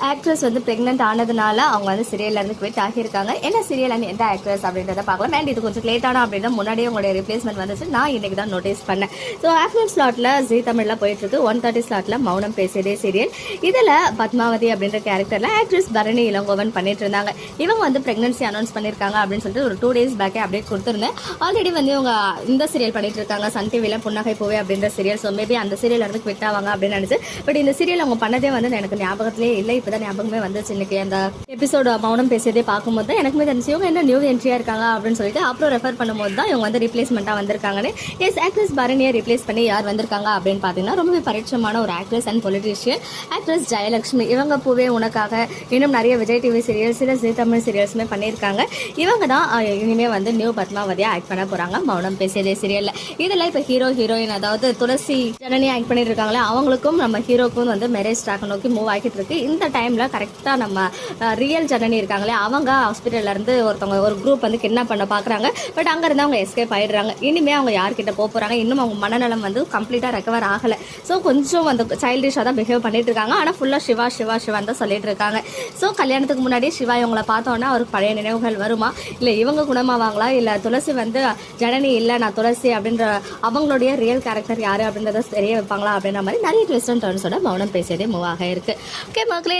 Actress வந்து pregnant ஆனதுனால அவங்க வந்து சீரியல்லேருந்து குவிட் ஆகியிருக்காங்க. என்ன சீரியல் அண்ட் எந்த ஆக்ட்ரஸ் அப்படின்றத பார்க்கலாம். அண்ட் இது கொஞ்சம் லேட்டான அப்படின்னா முன்னாடியே உங்களுடைய ரிப்ளேஸ்மெண்ட் வந்துச்சு. நான் இன்னைக்கு தான் நோட்டீஸ் பண்ணேன். ஸோ ஆஃப்டர்நூன் ஸ்லாட்டில் ஜி தமிழில் போயிட்டுருக்கு. ஒன் தேர்ட்டி ஸ்லாட்டில் மௌனம் பேசியதே சீரியல் இதில் பத்மாவதி அப்படின்ற கேரக்டரில் ஆக்ட்ரஸ் பரணி இளங்கோவன் பண்ணிட்டு இருந்தாங்க. இவங்க வந்து ப்ரெக்னன்சி அனௌன்ஸ் பண்ணியிருக்காங்க அப்படின்னு சொல்லிட்டு ஒரு டூ டேஸ் பேக்கே அப்டேட் கொடுத்துருந்தேன். ஆல்ரெடி வந்து இவங்க இந்த சீரியல் பண்ணிட்டு இருக்காங்க. சன் டிவியில் புன்னகை போவே அப்படின்ற சீரியல் ஸோ மேபி அந்த சீரியல் இருந்து குவிட் ஆவாங்க அப்படின்னு நினச்சி. பட் இந்த சீரியல் அவங்க பண்ணதே வந்து எனக்கு ஞாபகத்திலே இல்லை. இப்பதான் ஞாபகமே வந்துச்சு. இன்னைக்கு அந்த எபிசோட மௌனம் பேசியதே பார்க்கும்போது தான் எனக்குமே தெரிஞ்சு இவங்க என்ன நியூ என்ட்ரியா இருக்காங்க அப்படின்னு சொல்லிட்டு அப்புறம் ரெஃபர் பண்ணும்போது தான் இவங்க வந்து ரிப்ளேஸ்மெண்ட்டாக வந்திருக்காங்கன்னு. எஸ் ஆக்ட்ரஸ் பரணியை ரிப்ளேஸ் பண்ணி யார் வந்திருக்காங்க அப்படின்னு பார்த்தீங்கன்னா ரொம்பவே பரிட்சமான ஒரு actress and politician actress Jayalakshmi இவங்க பூவே உனக்காக இன்னும் நிறைய விஜய் டிவி சீரியல்ஸ் சில ஜி தமிழ் சீரியல்ஸுமே பண்ணியிருக்காங்க. இவங்க தான் அஹ், இனிமே வந்து நியூ பத்மாவதியா ஆக்ட் பண்ண போறாங்க. மௌனம் பேசியதே சீரியல்ல இதுல இப்ப ஹீரோ ஹீரோயின் அதாவது துளசி ஜனனி ஆக்ட் பண்ணிட்டு இருக்காங்களே அவங்களுக்கும் நம்ம ஹீரோக்கும் வந்து மேரேஜ் ட்ராக் நோக்கி மூவ் ஆகிட்டு இருக்கு. இந்த டைமில் கரெக்டாக நம்ம ரியல் ஜனனி இருக்காங்களே அவங்க ஹாஸ்பிட்டல்ல இருந்து ஒருத்தவங்க ஒரு குரூப் வந்து கிட்னாப் பண்ண பார்க்குறாங்க பட் அங்கேருந்து அவங்க எஸ்கேப் ஆகிடுறாங்க இனிமே அவங்க யார்கிட்ட போக போகிறாங்க இன்னும் அவங்க மனநலம் வந்து கம்ப்ளீட்டாக ரெக்கவர் ஆகலை. ஸோ கொஞ்சம் அந்த சைல்டிஷாக தான் பிஹேவ் பண்ணிட்டு இருக்காங்க. ஆனால் ஃபுல்லாக சிவா சிவா சிவான்னு தான் சொல்லிட்டு இருக்காங்க. ஸோ கல்யாணத்துக்கு முன்னாடியே சிவா இவங்கள பார்த்தோன்னா அவருக்கு பழைய நினைவுகள் வருமா? இல்லை இவங்க குணமாவாங்களா? இல்லை துளசி வந்து ஜனனி இல்லை நான் துளசி அப்படின்ற அவங்களுடைய ரியல் கேரக்டர் யார் அப்படின்றத தெரிய வைப்பாங்களா அப்படின்ற மாதிரி நிறைய ட்விஸ்ட் அண்ட் டர்ன்ஸோட மௌனம் பேசியதே மூவாக இருக்குது இருக்கு. ஓகே மக்களே